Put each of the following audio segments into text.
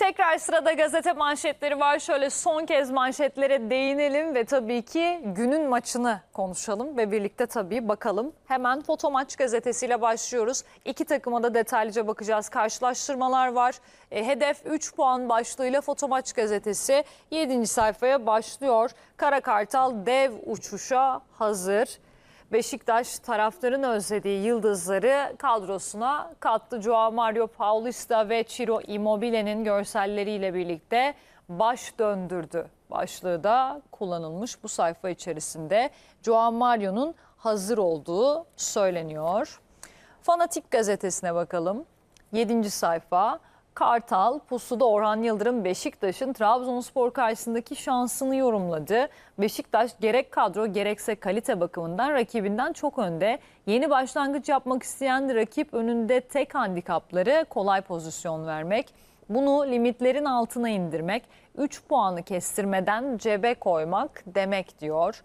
Tekrar sırada gazete manşetleri var. Şöyle son kez manşetlere değinelim ve tabii ki günün maçını konuşalım ve birlikte tabii bakalım. Hemen Foto Maç gazetesiyle başlıyoruz. İki takıma da detaylıca bakacağız. Karşılaştırmalar var. E, hedef 3 puan başlığıyla Foto Maç gazetesi 7. sayfaya başlıyor. Kara Kartal dev uçuşa hazır. Beşiktaş taraftarın özlediği yıldızları kadrosuna kattı. Joao Mario Paulista ve Ciro Immobile'nin görselleriyle birlikte baş döndürdü. Başlığı da kullanılmış bu sayfa içerisinde. Joao Mario'nun hazır olduğu söyleniyor. Fanatik gazetesine bakalım. 7. sayfa. Kartal pusuda Orhan Yıldırım Beşiktaş'ın Trabzonspor karşısındaki şansını yorumladı. Beşiktaş gerek kadro gerekse kalite bakımından rakibinden çok önde. Yeni başlangıç yapmak isteyen rakip önünde tek handikapları kolay pozisyon vermek. Bunu limitlerin altına indirmek, 3 puanı kestirmeden cebe koymak demek diyor.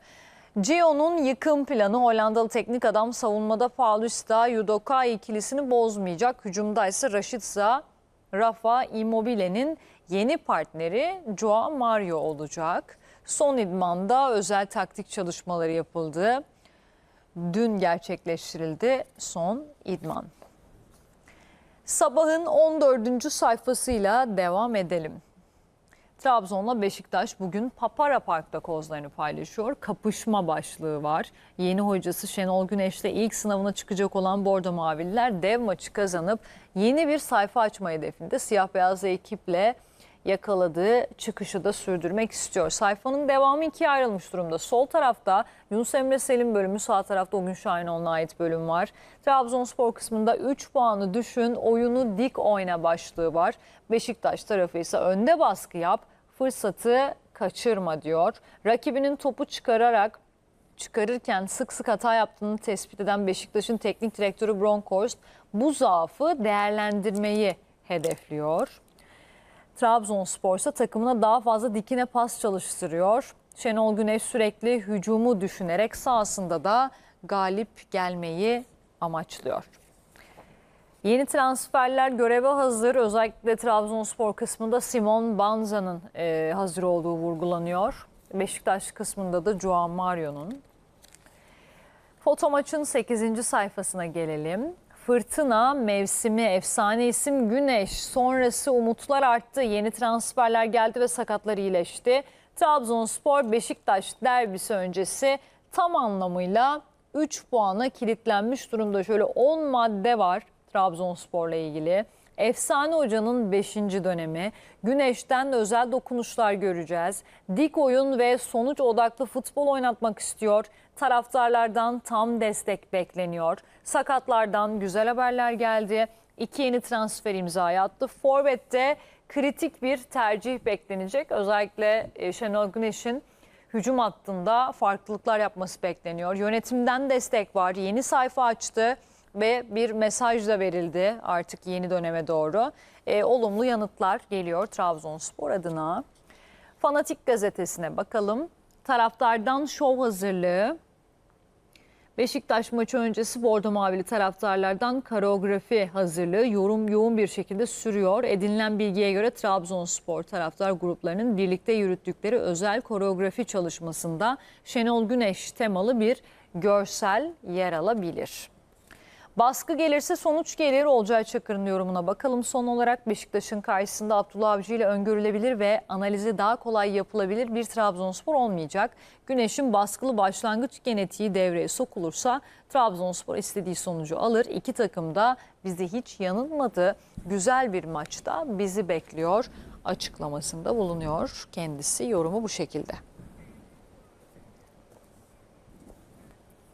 Gio'nun yıkım planı Hollandalı teknik adam savunmada Paulista, Yudoka ikilisini bozmayacak. Hücumda ise Rashica, Rafa Immobile'nin yeni partneri Joao Mario olacak. Son idmanda özel taktik çalışmaları yapıldı. Dün gerçekleştirildi son idman. Sabahın 14. sayfasıyla devam edelim. Trabzon'la Beşiktaş bugün Papara Park'ta kozlarını paylaşıyor. Kapışma başlığı var. Yeni hocası Şenol Güneş'le ilk sınavına çıkacak olan Bordo Mavililer dev maçı kazanıp yeni bir sayfa açma hedefinde siyah beyaz ekiple yakaladığı çıkışı da sürdürmek istiyor. Sayfanın devamı ikiye ayrılmış durumda. Sol tarafta Yunus Emre Selim bölümü, sağ tarafta Ogün Şahinoğlu'na ait bölüm var. Trabzonspor kısmında 3 puanı düşün, oyunu dik oyna başlığı var. Beşiktaş tarafı ise önde baskı yap, fırsatı kaçırma diyor. Rakibinin topu çıkararak çıkarırken sık sık hata yaptığını tespit eden Beşiktaş'ın teknik direktörü Bronkhorst bu zaafı değerlendirmeyi hedefliyor. Trabzonspor ise takımına daha fazla dikine pas çalıştırıyor. Şenol Güneş sürekli hücumu düşünerek sahasında da galip gelmeyi amaçlıyor. Yeni transferler göreve hazır. Özellikle Trabzonspor kısmında Simon Banza'nın e, hazır olduğu vurgulanıyor. Beşiktaş kısmında da Joao Mario'nun. Foto maçın 8. sayfasına gelelim. Fırtına mevsimi efsane isim Güneş sonrası umutlar arttı. Yeni transferler geldi ve sakatlar iyileşti. Trabzonspor Beşiktaş derbisi öncesi tam anlamıyla 3 puana kilitlenmiş durumda. Şöyle 10 madde var Trabzonspor'la ilgili. Efsane Hoca'nın 5. dönemi. Güneş'ten özel dokunuşlar göreceğiz. Dik oyun ve sonuç odaklı futbol oynatmak istiyor. Taraftarlardan tam destek bekleniyor. Sakatlardan güzel haberler geldi. İki yeni transfer imzaya attı. Forvet'te kritik bir tercih beklenecek. Özellikle e, Şenol Güneş'in hücum hattında farklılıklar yapması bekleniyor. Yönetimden destek var. Yeni sayfa açtı ve bir mesaj da verildi artık yeni döneme doğru. E, olumlu yanıtlar geliyor Trabzonspor adına. Fanatik gazetesine bakalım. Taraftardan şov hazırlığı. Beşiktaş maçı öncesi Bordo Mavili taraftarlardan koreografi hazırlığı yorum yoğun bir şekilde sürüyor. Edinilen bilgiye göre Trabzonspor taraftar gruplarının birlikte yürüttükleri özel koreografi çalışmasında Şenol Güneş temalı bir görsel yer alabilir. Baskı gelirse sonuç gelir Olcay Çakır'ın yorumuna bakalım. Son olarak Beşiktaş'ın karşısında Abdullah Avcı ile öngörülebilir ve analizi daha kolay yapılabilir bir Trabzonspor olmayacak. Güneş'in baskılı başlangıç genetiği devreye sokulursa Trabzonspor istediği sonucu alır. İki takım da bizi hiç yanılmadı. Güzel bir maçta bizi bekliyor açıklamasında bulunuyor. Kendisi yorumu bu şekilde.